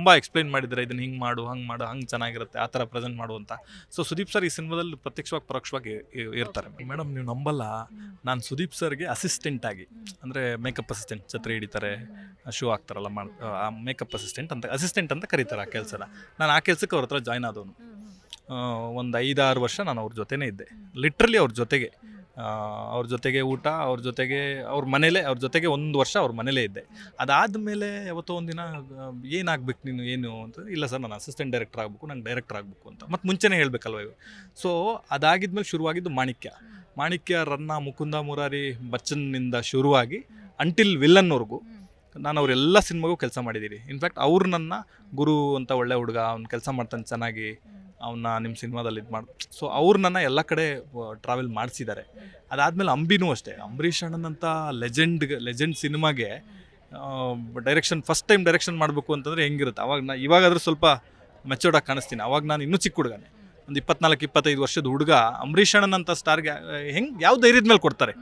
ತುಂಬ ಎಕ್ಸ್ಪ್ಲೈನ್ ಮಾಡಿದ್ದಾರೆ ಇದನ್ನು ಹಿಂಗೆ ಮಾಡು ಹಂಗೆ ಮಾಡು ಹಂಗೆ ಚೆನ್ನಾಗಿರುತ್ತೆ ಆ ಥರ ಪ್ರೆಸೆಂಟ್ ಮಾಡು ಅಂತ. ಸೊ ಸುದೀಪ್ ಸರ್ ಈ ಸಿನಿಮಾದಲ್ಲಿ ಪ್ರತ್ಯಕ್ಷವಾಗಿ ಪರೋಕ್ಷವಾಗಿ ಇರ್ತಾರೆ. ಮೇಡಮ್ ನೀವು ನಂಬಲ್ಲ. ನಾನು ಸುದೀಪ್ ಸರ್ಗೆ ಅಸಿಸ್ಟೆಂಟ್ ಆಗಿ ಅಂದರೆ ಮೇಕಪ್ ಅಸಿಸ್ಟೆಂಟ್ ಛತ್ರಿ ಹಿಡಿತಾರೆ ಶೂ ಹಾಕ್ತಾರಲ್ಲ ಮಾಡ್ ಆ ಮೇಕಪ್ ಅಸಿಸ್ಟೆಂಟ್ ಅಂತ ಅಸಿಸ್ಟೆಂಟ್ ಅಂತ ಕರೀತಾರೆ ಆ ಕೆಲಸನ. ನಾನು ಆ ಕೆಲಸಕ್ಕೆ ಅವ್ರ ಹತ್ರ ಜಾಯ್ನ್ ಆದವನು. ಒಂದು ಐದಾರು ವರ್ಷ ನಾನು ಅವ್ರ ಜೊತೆನೇ ಇದ್ದೆ. ಲಿಟ್ರಲಿ ಅವ್ರ ಜೊತೆಗೆ. ಅವ್ರ ಜೊತೆಗೆ ಊಟ, ಅವ್ರ ಜೊತೆಗೆ, ಅವ್ರ ಮನೇಲೆ, ಅವ್ರ ಜೊತೆಗೆ ಒಂದು ವರ್ಷ ಅವ್ರ ಮನೇಲೆ ಇದ್ದೆ. ಅದಾದಮೇಲೆ ಯಾವತ್ತೋ ಒಂದಿನ ಏನಾಗ್ಬೇಕು ನೀನು, ಏನು ಅಂತ, ಇಲ್ಲ ಸರ್, ನಾನು ಅಸಿಸ್ಟೆಂಟ್ ಡೈರೆಕ್ಟರ್ ಆಗಬೇಕು, ನಂಗೆ ಡೈರೆಕ್ಟರ್ ಆಗಬೇಕು ಅಂತ. ಮತ್ತು ಮುಂಚೆನೇ ಹೇಳಬೇಕಲ್ವ ಇವು ಸೊ ಅದಾಗಿದ್ಮೇಲೆ ಶುರುವಾಗಿದ್ದು ಮಾಣಿಕ್ಯ. ಮಾಣಿಕ್ಯ, ರನ್ನ, ಮುಕುಂದ ಮುರಾರಿ, ಬಚ್ಚನ್ನಿಂದ ಶುರುವಾಗಿ ಅಂಟಿಲ್ ವಿಲ್ಲನ್ವರೆಗೂ ನಾನು ಅವರೆಲ್ಲ ಸಿನಿಮಾಗೂ ಕೆಲಸ ಮಾಡಿದ್ದೀರಿ ಇನ್ಫ್ಯಾಕ್ಟ್ ಅವ್ರು ನನ್ನ ಗುರು ಅಂತ ಒಳ್ಳೆ ಹುಡುಗ, ಅವ್ನು ಕೆಲಸ ಮಾಡ್ತಾನೆ ಚೆನ್ನಾಗಿ ಅವನ್ನ ನಿಮ್ಮ ಸಿನಿಮಾದಲ್ಲಿ ಇದು ಮಾಡಿ ಸೊ ಅವ್ರು ನನ್ನ ಎಲ್ಲ ಕಡೆ ಟ್ರಾವೆಲ್ ಮಾಡಿಸಿದ್ದಾರೆ. ಅದಾದಮೇಲೆ ಅಂಬಿನೂ ಅಷ್ಟೇ. ಅಂಬರೀಷ್ ಅಣ್ಣನಂಥ ಲೆಜೆಂಡ್ ಲೆಜೆಂಡ್ ಸಿನಿಮಾಗೆ ಡೈರೆಕ್ಷನ್ ಫಸ್ಟ್ ಟೈಮ್ ಡೈರೆಕ್ಷನ್ ಮಾಡಬೇಕು ಅಂತಂದರೆ ಹೆಂಗಿರುತ್ತೆ? ಅವಾಗ ನಾ, ಇವಾಗಾದರೂ ಸ್ವಲ್ಪ ಮೆಚೋರ್ಡಾಗಿ ಕಾಣಿಸ್ತೀನಿ. ಅವಾಗ ನಾನು ಇನ್ನೂ ಚಿಕ್ಕ ಹುಡುಗನೇ. ಒಂದು ಇಪ್ಪತ್ನಾಲ್ಕು, ಇಪ್ಪತ್ತೈದು ವರ್ಷದ ಹುಡುಗ, ಅಂಬರೀಷ್ ಅಣ್ಣನಂಥ ಸ್ಟಾರ್ಗೆ ಹೆಂಗೆ, ಯಾವ ಧೈರ್ಯದ ಮೇಲೆ ಕೊಡ್ತಾರೆ?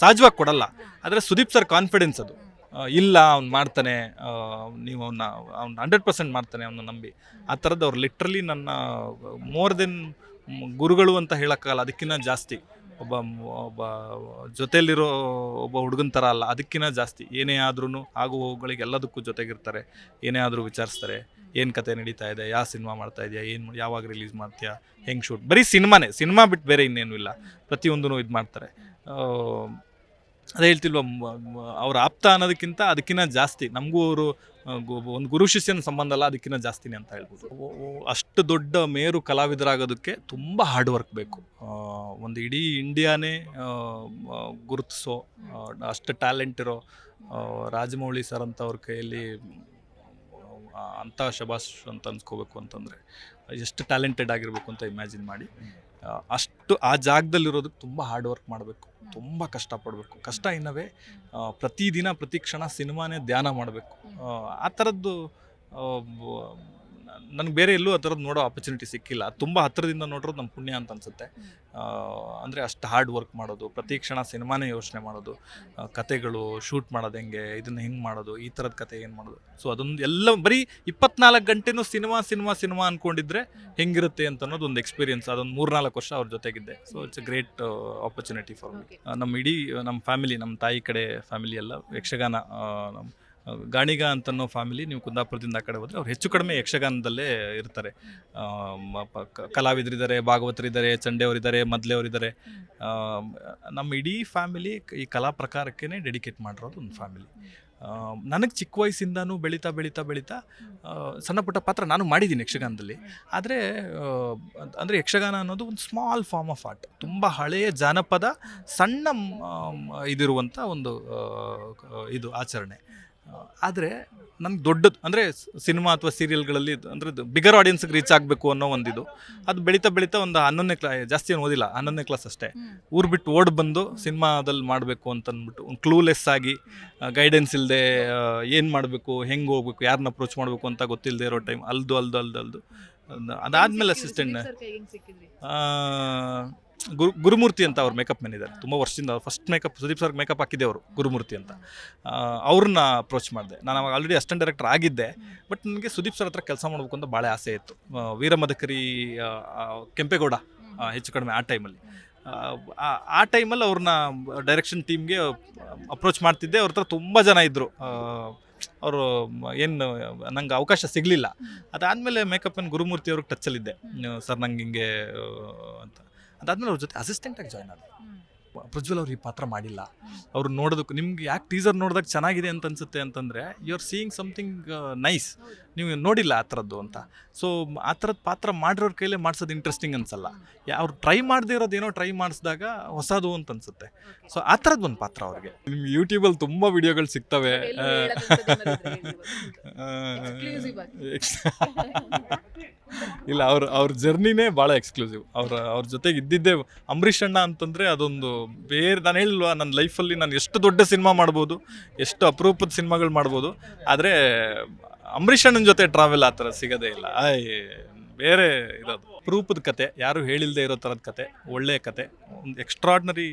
ಸಹಜವಾಗಿ ಕೊಡಲ್ಲ. ಆದರೆ ಸುದೀಪ್ ಸರ್ ಕಾನ್ಫಿಡೆನ್ಸ್ ಅದು. ಇಲ್ಲ, ಅವ್ನು ಮಾಡ್ತಾನೆ. ನೀವು ಅವನ್ನ ಅವ್ನು ಹಂಡ್ರೆಡ್ ಪರ್ಸೆಂಟ್ ಮಾಡ್ತಾನೆ ಅವನ್ನ ನಂಬಿ. ಆ ಥರದ್ದು ಅವ್ರು ಲಿಟ್ರಲಿ ನನ್ನ ಮೋರ್ ದೆನ್ ಗುರುಗಳು ಅಂತ ಹೇಳೋಕ್ಕಾಗಲ್ಲ ಅದಕ್ಕಿಂತ ಜಾಸ್ತಿ. ಒಬ್ಬ ಒಬ್ಬ ಜೊತೆಯಲ್ಲಿರೋ ಒಬ್ಬ ಹುಡುಗನ ಥರ ಅಲ್ಲ ಅದಕ್ಕಿಂತ ಜಾಸ್ತಿ. ಏನೇ ಆದ್ರೂ ಆಗು ಹೋಗುಗಳಿಗೆ ಎಲ್ಲದಕ್ಕೂ ಜೊತೆಗಿರ್ತಾರೆ. ಏನೇ ಆದರೂ ವಿಚಾರಿಸ್ತಾರೆ. ಏನು ಕತೆ ನಡೀತಾ ಇದೆ, ಯಾವ ಸಿನಿಮಾ ಮಾಡ್ತಾ ಇದೆಯಾ, ಏನು ಯಾವಾಗ ರಿಲೀಸ್ ಮಾಡ್ತೀಯಾ, ಹೆಂಗೆ ಶೂಟ್ ಬರೀ ಸಿನಿಮಾನೇ, ಸಿನಿಮಾ ಬಿಟ್ಟು ಬೇರೆ ಇನ್ನೇನು ಇಲ್ಲ. ಪ್ರತಿಯೊಂದೂ ಇದು ಮಾಡ್ತಾರೆ. ಅದೇ ಹೇಳ್ತಿಲ್ವ ಅವ್ರ ಆಪ್ತ ಅನ್ನೋದಕ್ಕಿಂತ ಅದಕ್ಕಿಂತ ಜಾಸ್ತಿ. ನಮಗೂ ಅವರು ಒಂದು ಗುರು ಶಿಷ್ಯನ ಸಂಬಂಧ ಅಲ್ಲ ಅದಕ್ಕಿಂತ ಜಾಸ್ತಿನೇ ಅಂತ ಹೇಳ್ಬೋದು. ಅಷ್ಟು ದೊಡ್ಡ ಮೇರು ಕಲಾವಿದರಾಗೋದಕ್ಕೆ ತುಂಬ ಹಾರ್ಡ್ ವರ್ಕ್ ಬೇಕು. ಒಂದು ಇಡೀ ಇಂಡಿಯಾನೇ ಗುರುತಿಸೋ ಅಷ್ಟು ಟ್ಯಾಲೆಂಟ್ ಇರೋ ರಾಜಮೌಳಿ ಸರ್ ಅಂತ ಅವ್ರ ಕೈಯಲ್ಲಿ ಅಂಥ ಶಬಾಷ್ ಅಂತ ಅನ್ಸ್ಕೋಬೇಕು ಅಂತಂದರೆ, ಎಷ್ಟು ಟ್ಯಾಲೆಂಟೆಡ್ ಆಗಿರಬೇಕು ಅಂತ ಇಮ್ಯಾಜಿನ್ ಮಾಡಿ. ಅಷ್ಟು ಆ ಜಾಗದಲ್ಲಿರೋದಕ್ಕೆ ತುಂಬ ಹಾರ್ಡ್ ವರ್ಕ್ ಮಾಡಬೇಕು. ತುಂಬ ಕಷ್ಟಪಡಬೇಕು. ಕಷ್ಟ ಇನ್ನವೇ ಪ್ರತಿದಿನ ಪ್ರತಿ ಕ್ಷಣ ಸಿನಿಮಾನೇ ಧ್ಯಾನ ಮಾಡಬೇಕು. ಆ ಥರದ್ದು ನನಗೆ ಬೇರೆ ಎಲ್ಲೂ ಆ ಥರದ್ದು ನೋಡೋ ಆಪರ್ಚುನಿಟಿ ಸಿಕ್ಕಿಲ್ಲ. ತುಂಬ ಹತ್ತಿರದಿಂದ ನೋಡಿರೋದು ನಮ್ಮ ಪುಣ್ಯ ಅಂತ ಅನಿಸುತ್ತೆ. ಅಂದರೆ ಅಷ್ಟು ಹಾರ್ಡ್ ವರ್ಕ್ ಮಾಡೋದು ಪ್ರತಿ ಕ್ಷಣ ಸಿನಿಮಾನೇ ಯೋಚನೆ ಮಾಡೋದು ಕತೆಗಳು ಶೂಟ್ ಮಾಡೋದು ಹೆಂಗೆ ಇದನ್ನು ಹೆಂಗೆ ಮಾಡೋದು ಈ ಥರದ ಕತೆ ಏನು ಮಾಡೋದು. ಸೊ ಅದೊಂದು ಎಲ್ಲ ಬರೀ ಇಪ್ಪತ್ನಾಲ್ಕು ಗಂಟೆನೂ ಸಿನಿಮಾ ಸಿನಿಮಾ ಸಿನಿಮಾ ಅಂದ್ಕೊಂಡಿದ್ರೆ ಹೆಂಗಿರುತ್ತೆ ಅಂತ ಅನ್ನೋದು ಒಂದು ಎಕ್ಸ್ಪೀರಿಯನ್ಸ್ ಅದೊಂದು ಮೂರ್ನಾಲ್ಕು ವರ್ಷ ಅವ್ರ ಜೊತೆಗಿದ್ದೆ. So it's a great opportunity for me ನಮ್ಮ ಇಡೀ ನಮ್ಮ ಫ್ಯಾಮಿಲಿ ನಮ್ಮ ತಾಯಿ ಕಡೆ ಫ್ಯಾಮಿಲಿ ಎಲ್ಲ ಯಕ್ಷಗಾನ ನಮ್ಮ ಗಾಣಿಗ ಅಂತನ್ನೋ ಫ್ಯಾಮಿಲಿ ನೀವು ಕುಂದಾಪುರದಿಂದ ಆ ಕಡೆ ಹೋದರೆ ಅವ್ರು ಹೆಚ್ಚು ಕಡಿಮೆ ಯಕ್ಷಗಾನದಲ್ಲೇ ಇರ್ತಾರೆ. ಕಲಾವಿದರಿದ್ದಾರೆ, ಭಾಗವತರಿದ್ದಾರೆ, ಚಂಡೆಯವರಿದ್ದಾರೆ, ಮದ್ಲೆಯವರಿದ್ದಾರೆ. ನಮ್ಮ ಇಡೀ ಫ್ಯಾಮಿಲಿ ಈ ಕಲಾ ಪ್ರಕಾರಕ್ಕೇ ಡೆಡಿಕೇಟ್ ಮಾಡಿರೋದು ಒಂದು ಫ್ಯಾಮಿಲಿ ನನಗೆ ಚಿಕ್ಕ ವಯಸ್ಸಿಂದನೂ ಬೆಳೀತಾ ಬೆಳೀತಾ ಬೆಳೀತಾ ಸಣ್ಣ ಪುಟ್ಟ ಪಾತ್ರ ನಾನು ಮಾಡಿದ್ದೀನಿ ಯಕ್ಷಗಾನದಲ್ಲಿ. ಆದರೆ ಅಂದರೆ ಯಕ್ಷಗಾನ ಅನ್ನೋದು ಒಂದು ಸ್ಮಾಲ್ ಫಾರ್ಮ್ ಆಫ್ ಆರ್ಟ್ ತುಂಬ ಹಳೆಯ ಜಾನಪದ ಸಣ್ಣ ಇದಿರುವಂಥ ಒಂದು ಇದು ಆಚರಣೆ. ಆದರೆ ನಮ್ಗೆ ದೊಡ್ಡದು ಅಂದರೆ ಸಿನಿಮಾ ಅಥವಾ ಸೀರಿಯಲ್ಗಳಲ್ಲಿ ಅಂದರೆ ಬಿಗರ್ ಆಡಿಯನ್ಸ್ಗೆ ರೀಚ್ ಆಗಬೇಕು ಅನ್ನೋ ಒಂದಿದು. ಅದು ಬೆಳೀತಾ ಬೆಳೀತಾ ಒಂದು ಹನ್ನೊಂದನೇ ಕ್ಲಾ ಜಾಸ್ತಿ ಏನು ಓದಿಲ್ಲ ಹನ್ನೊಂದನೇ ಕ್ಲಾಸ್ ಅಷ್ಟೇ. ಊರು ಬಿಟ್ಟು ಓಡ್ ಬಂದು ಸಿನಿಮಾದಲ್ಲಿ ಮಾಡಬೇಕು ಅಂತ ಅಂದ್ಬಿಟ್ಟು ಒಂದು ಕ್ಲೂಲೆಸ್ ಆಗಿ ಗೈಡೆನ್ಸ್ ಇಲ್ಲದೆ ಏನು ಮಾಡಬೇಕು ಹೆಂಗೆ ಹೋಗ್ಬೇಕು ಯಾರನ್ನ ಅಪ್ರೋಚ್ ಮಾಡಬೇಕು ಅಂತ ಗೊತ್ತಿಲ್ಲದೆ ಇರೋ ಟೈಮ್ ಅಲ್ದು ಅಲ್ದು ಅಲ್ದು ಅಲ್ದು. ಅದಾದ್ಮೇಲೆ ಅಸಿಸ್ಟೆಂಟ್ ಗುರು ಗುರುಮೂರ್ತಿ ಅಂತ ಅವ್ರ ಮೇಕಪ್ ಮ್ಯಾನ್ ಇದ್ದಾರೆ. ತುಂಬ ವರ್ಷದಿಂದ first makeup Sudeep sir makeup ಹಾಕಿದ್ದೆ ಅವರು, ಗುರುಮೂರ್ತಿ ಅಂತ. ಅವ್ರನ್ನ ಅಪ್ರೋಚ್ ಮಾಡಿದೆ. ನಾನು ಅವಾಗ ಆಲ್ರೆಡಿ ಅಸಿಸ್ಟೆಂಟ್ ಡೈರೆಕ್ಟರ್ ಆಗಿದ್ದೆ ಬಟ್ ನನಗೆ ಸುದೀಪ್ ಸರ್ ಹತ್ರ ಕೆಲಸ ಮಾಡಬೇಕು ಅಂತ ಭಾಳ ಆಸೆ ಇತ್ತು. ವೀರಮದಕರಿ ಕೆಂಪೇಗೌಡ ಹೆಚ್ಚು ಕಡಿಮೆ ಆ ಟೈಮಲ್ಲಿ ಆ ಟೈಮಲ್ಲಿ ಅವ್ರನ್ನ ಡೈರೆಕ್ಷನ್ ಟೀಮ್ಗೆ ಅಪ್ರೋಚ್ ಮಾಡ್ತಿದ್ದೆ. ಅವ್ರ ಹತ್ರ ತುಂಬ ಜನ ಇದ್ದರು ಅವರು, ಏನು, ನಂಗೆ ಅವಕಾಶ ಸಿಗಲಿಲ್ಲ. ಅದಾದಮೇಲೆ ಮೇಕಪ್ ಗುರುಮೂರ್ತಿ ಅವ್ರಿಗೆ ಟಚ್ಚಲ್ಲಿದ್ದೆ ಸರ್ ನಂಗೆ ಹಿಂಗೆ ಅಂತ. ಅದಾದ್ಮೇಲೆ ಅವ್ರ ಜೊತೆ ಅಸಿಸ್ಟೆಂಟಾಗಿ ಜಾಯ್ನ್ ಆದ ಪ್ರಜ್ವಲ್ ಅವ್ರು ಈ ಪಾತ್ರ ಮಾಡಿಲ್ಲ. ಅವ್ರು ನೋಡೋದಕ್ಕೆ ನಿಮ್ಗೆ ಯಾಕೆ ಟೀಸರ್ ನೋಡಿದಾಗ ಚೆನ್ನಾಗಿದೆ ಅಂತ ಅನ್ಸುತ್ತೆ ಅಂತಂದರೆ you are seeing something nice ನೀವು ನೋಡಿಲ್ಲ ಆ ಥರದ್ದು ಅಂತ. ಸೊ ಆ ಥರದ ಪಾತ್ರ ಮಾಡಿರೋರ ಕೈಲೇ ಮಾಡ್ಸೋದು ಇಂಟ್ರೆಸ್ಟಿಂಗ್ ಅನ್ಸಲ್ಲ. ಯಾ- ಅವ್ರು ಟ್ರೈ ಮಾಡದೇ ಇರೋದೇನೋ ಟ್ರೈ ಮಾಡಿಸಿದಾಗ ಹೊಸದು ಅಂತ ಅನ್ಸುತ್ತೆ. ಸೊ ಆ ಥರದ್ದು ಒಂದು ಪಾತ್ರ ಅವ್ರಿಗೆ. ನಿಮ್ಗೆ ಯೂಟ್ಯೂಬಲ್ಲಿ ತುಂಬ ವಿಡಿಯೋಗಳು ಸಿಗ್ತವೆ. ಇಲ್ಲ, ಅವ್ರ ಅವ್ರ ಜರ್ನಿನೇ ಭಾಳ ಎಕ್ಸ್ಕ್ಲೂಸಿವ್ ಅವ್ರ ಅವ್ರ ಜೊತೆಗೆ ಇದ್ದಿದ್ದೇ ಅಂಬರೀಷ್ ಅಣ್ಣ ಅಂತಂದರೆ ಅದೊಂದು ಬೇರೆ ನಾನು ಹೇಳಿಲ್ವಾ ನನ್ನ ಲೈಫಲ್ಲಿ ನಾನು ಎಷ್ಟು ದೊಡ್ಡ ಸಿನಿಮಾ ಮಾಡ್ಬೋದು, ಎಷ್ಟು ಅಪರೂಪದ ಸಿನಿಮಾಗಳು ಮಾಡ್ಬೋದು, ಆದರೆ ಅಂಬರೀಷ್ ಅಣ್ಣನ ಜೊತೆ ಟ್ರಾವೆಲ್ ಆ ಥರ ಸಿಗೋದೇ ಇಲ್ಲ. ಆಯ್ ಬೇರೆ ಇರೋದು. ಅಪರೂಪದ ಕತೆ, ಯಾರು ಹೇಳಿಲ್ಲದೆ ಇರೋ ಥರದ ಕತೆ, ಒಳ್ಳೆಯ ಕತೆ, ಒಂದು ಎಕ್ಸ್ಟ್ರಾಡ್ನರಿ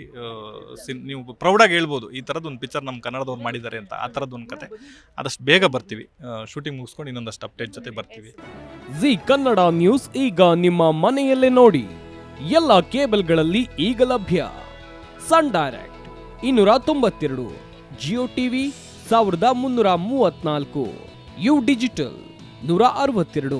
ಸಿನ್, ನೀವು ಪ್ರೌಡಾಗಿ ಹೇಳ್ಬೋದು, ಈ ಥರದ್ದು ಒಂದು ಪಿಕ್ಚರ್ ನಮ್ಮ ಕನ್ನಡದವ್ರು ಮಾಡಿದ್ದಾರೆ ಅಂತ, ಆ ಥರದ್ದು ಒಂದು ಕತೆ. ಆದಷ್ಟು ಬೇಗ ಬರ್ತೀವಿ. ಶೂಟಿಂಗ್ ಮುಗಿಸ್ಕೊಂಡು ಇನ್ನೊಂದಷ್ಟು ಅಪ್ಡೇಟ್ ಜೊತೆ ಬರ್ತೀವಿ. ಜಿ ಕನ್ನಡ ನ್ಯೂಸ್ ಈಗ ನಿಮ್ಮ ಮನೆಯಲ್ಲೇ ನೋಡಿ. ಎಲ್ಲ ಕೇಬಲ್ಗಳಲ್ಲಿ ಈಗ ಲಭ್ಯ. ಸನ್ ಡೈರೆಕ್ಟ್ ಇನ್ನೂರ ತೊಂಬತ್ತೆರಡು ಜಿಯೋ ಟಿವಿ ಸಾವಿರದ ಮುನ್ನೂರ ಮೂವತ್ತ್ನಾಲ್ಕು ಯು ಡಿಜಿಟಲ್ ನೂರ ಅರವತ್ತೆರಡು.